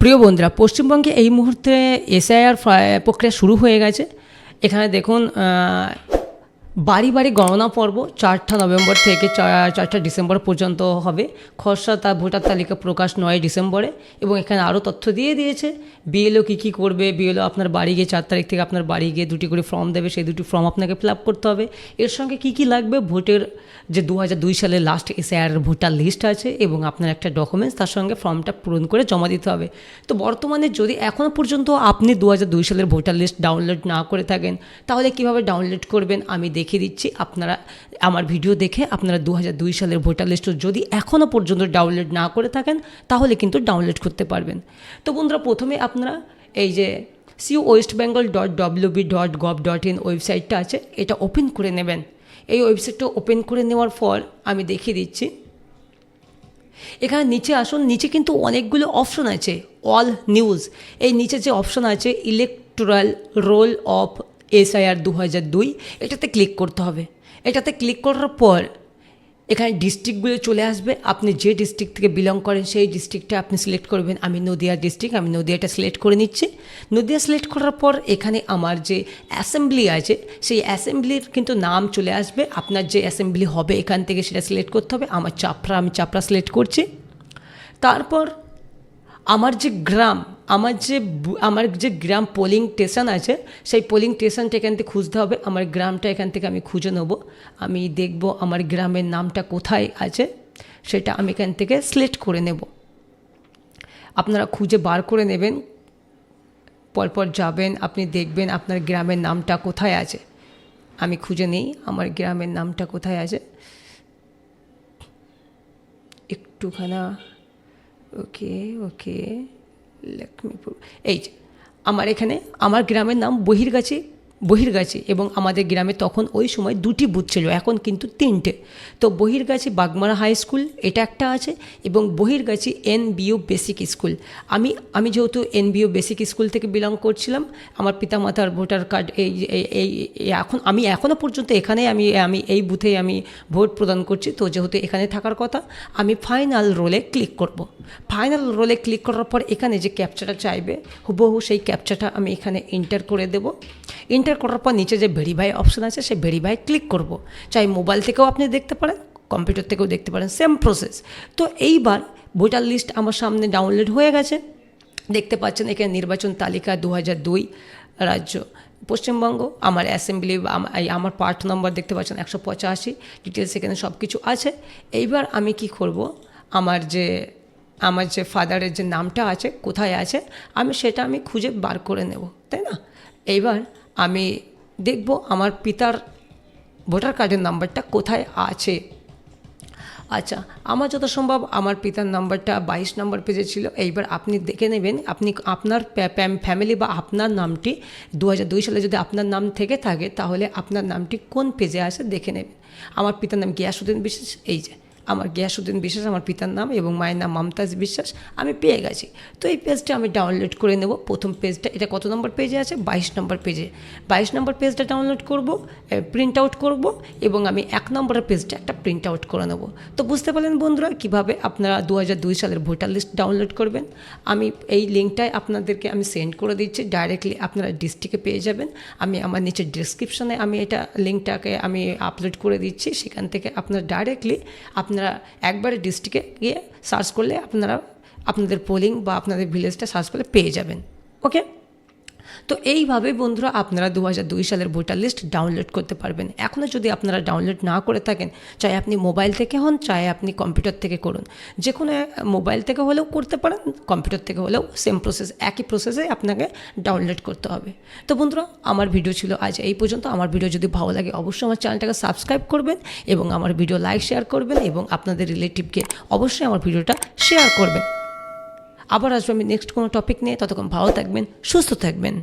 প্রিয় বন্ধুরা পশ্চিমবঙ্গে এই মুহূর্তে এসআইআর প্রক্রিয়া শুরু হয়ে গেছে। এখানে দেখুন বাড়ি বাড়ি গণনা পর্ব চারটা নভেম্বর থেকে চারটা ডিসেম্বর পর্যন্ত হবে। খসড়া তার ভোটার তালিকা প্রকাশ নয় ডিসেম্বরে এবং এখানে আরও তথ্য দিয়ে দিয়েছে। বিএলও কী কী করবে? বিএলও আপনার বাড়ি গিয়ে চার তারিখ থেকে আপনার বাড়ি গিয়ে দুটি করে ফর্ম দেবে, সেই দুটি ফর্ম আপনাকে ফিল আপ করতে হবে। এর সঙ্গে কী কী লাগবে? ভোটের যে দু হাজার দুই সালের লাস্ট এসআইআর ভোটার লিস্ট আছে এবং আপনার একটা ডকুমেন্টস তার সঙ্গে ফর্মটা পূরণ করে জমা দিতে হবে। তো বর্তমানে যদি এখনও পর্যন্ত আপনি দু হাজার দুই সালের ভোটার লিস্ট ডাউনলোড না করে থাকেন, তাহলে কীভাবে ডাউনলোড করবেন? আমি দেখিয়ে দিচ্ছি। আপনারা আমার ভিডিও দেখে আপনারা দু হাজার দুই সালের ভোটার লিস্ট যদি এখনও পর্যন্ত ডাউনলোড না করে থাকেন, তাহলে কিন্তু ডাউনলোড করতে পারবেন। তো বন্ধুরা, প্রথমে আপনারা এই যে C West Bengal dot WB dot gov dot in ওয়েবসাইটটা আছে, এটা ওপেন করে নেবেন। এই ওয়েবসাইটটা ওপেন করে নেওয়ার পর আমি দেখিয়ে দিচ্ছি। এখানে নিচে আসুন, নিচে কিন্তু অনেকগুলো অপশন আছে অল নিউজ এই নিচে যে অপশন আছে ইলেকট্রাল রোল অফ এসআইআর দু হাজার দুই, এটাতে ক্লিক করতে হবে। এটাতে ক্লিক করার পর এখানে ডিস্ট্রিক্টগুলো চলে আসবে। আপনি যে ডিস্ট্রিক্ট থেকে বিলং করেন, সেই ডিস্ট্রিক্টটা আপনি সিলেক্ট করবেন। আমি নদিয়া ডিস্ট্রিক্ট আমি নদিয়াটা সিলেক্ট করে নিচ্ছি। নদিয়া সিলেক্ট করার পর এখানে আমার যে অ্যাসেম্বলি আছে, সেই অ্যাসেম্বলির কিন্তু নাম চলে আসবে। আপনার যে অ্যাসেম্বলি হবে এখান থেকে সেটা সিলেক্ট করতে হবে। আমার চাপড়া, আমি চাপড়া সিলেক্ট করছি। তারপর আমার যে গ্রাম, আমার যে আমার যে গ্রাম পোলিং স্টেশন আছে, সেই পোলিং স্টেশনটা এখান থেকে খুঁজতে হবে। আমার গ্রামটা এখান থেকে আমি খুঁজে নেব। আমি দেখব আমার গ্রামের নামটা কোথায় আছে, সেটা আমি এখান থেকে সিলেক্ট করে নেব। আপনারা খুঁজে বার করে নেবেন। পরপর যাবেন, আপনি দেখবেন আপনার গ্রামের নামটা কোথায় আছে। আমি খুঁজে নেই, আমার গ্রামের নামটা কোথায় আছে। একটুখানা ওকে ওকে লক্ষ্মীপুর এই যে আমার এখানে আমার গ্রামের নাম বহিরগাছি বহিরগাছি এবং আমাদের গ্রামে তখন ওই সময় দুটি বুথ ছিল, এখন কিন্তু তিনটে। তো বহিরগাছি বাগমারা হাই স্কুল, এটা একটা আছে, এবং Bahirgachhi N BO basic school. আমি আমি যেহেতু এন বিও বেসিক স্কুল থেকে বিলং করছিলাম, আমার পিতামাতার ভোটার কার্ড এই এই এখন, আমি এখনও পর্যন্ত এখানে আমি আমি এই বুথে আমি ভোট প্রদান করছি। তো যেহেতু এখানে থাকার কথা, আমি ফাইনাল রোলে ক্লিক করব। ফাইনাল রোলে ক্লিক করার পর এখানে যে ক্যাপচাটা চাইবে, হুবহু সেই ক্যাপচাটা আমি এখানে এন্টার করে দেব। এন্টার করার পর নিচে যে ভেরিফাই অপশন আছে, সেই ভেরিফাই ক্লিক করব। চাই মোবাইল থেকেও আপনি দেখতে পারেন কম্পিউটার থেকেও দেখতে পারেন সেম প্রসেস তো এইবার ভোটার লিস্ট আমার সামনে ডাউনলোড হয়ে গেছে। দেখতে পাচ্ছেন এখানে নির্বাচন তালিকা দু দুই, রাজ্য, পশ্চিমবঙ্গ, আমার অ্যাসেম্বলি আমার পার্ট নম্বর দেখতে পাচ্ছেন একশো পঁচাশি ডিটেলস এখানে সব কিছু আছে। এইবার আমি কি করব? আমার যে আমার যে ফাদারের যে নামটা আছে, কোথায় আছে, আমি সেটা আমি খুঁজে বার করে নেব, তাই না? এইবার আমি দেখব আমার পিতার ভোটার কার্ডের নাম্বারটা কোথায় আছে। আচ্ছা আমার যত সম্ভব আমার পিতার নাম্বারটা বাইশ নম্বর পেজে ছিল। এইবার আপনি দেখে নেবেন, আপনি আপনার ফ্যামিলি বা আপনার নামটি দু দুই সালে যদি আপনার নাম থেকে থাকে, তাহলে আপনার নামটি কোন পেজে আছে দেখে নেবেন। আমার পিতার নাম গিয়াসুদ্দিন বিশেষ এই যে। আমার গিয়াসুদ্দিন বিশ্বাস, আমার পিতার নাম এবং মায়ের নাম মমতাজ বিশ্বাস, আমি পেয়ে গেছি। তো এই পেজটা আমি ডাউনলোড করে নেব। প্রথম পেজটা, এটা কত নম্বর পেজে আছে? বাইশ নম্বর পেজে বাইশ নম্বর পেজটা ডাউনলোড করব প্রিন্ট আউট করব এবং আমি এক নম্বরের পেজটা একটা প্রিন্ট আউট করে নেব। তো বুঝতে পারলেন বন্ধুরা, কীভাবে আপনারা দু সালের ভোটার লিস্ট ডাউনলোড করবেন? আমি এই লিঙ্কটাই আপনাদেরকে আমি সেন্ড করে দিচ্ছি। ডাইরেক্টলি আপনারা ডিস্ট্রিক্টে পেয়ে যাবেন। আমি আমার নিচে ডিসক্রিপশনে আমি এটা লিঙ্কটাকে আমি আপলোড করে দিচ্ছি। সেখান থেকে আপনারা ডাইরেক্টলি আপনারা একবারে ডিস্ট্রিক্টে গিয়ে সার্চ করলে আপনারা আপনাদের পোলিং বা আপনাদের ভিলেজটা সার্চ করলে পেয়ে যাবেন। ওকে তো এইভাবে বন্ধুরা আপনারা দু হাজার দুই সালের ভোটার লিস্ট ডাউনলোড করতে পারবেন। এখনও যদি আপনারা ডাউনলোড না করে থাকেন, চাই আপনি মোবাইল থেকে হন, চাই আপনি কম্পিউটার থেকে করুন। যে কোনো মোবাইল থেকে হলেও করতে পারেন কম্পিউটার থেকে হলেও সেম প্রসেস একই প্রসেসে আপনাকে ডাউনলোড করতে হবে। তো বন্ধুরা, আমার ভিডিও ছিল আজ এই পর্যন্ত। আমার ভিডিও যদি ভালো লাগে, অবশ্যই আমার চ্যানেলটাকে সাবস্ক্রাইব করবেন এবং আমার ভিডিও লাইক শেয়ার করবেন এবং আপনাদের রিলেটিভকে অবশ্যই আমার ভিডিওটা শেয়ার করবেন। আবার আসব আমি নেক্সট কোনো টপিক নিয়ে ততক্ষণ ভালো থাকবেন সুস্থ থাকবেন।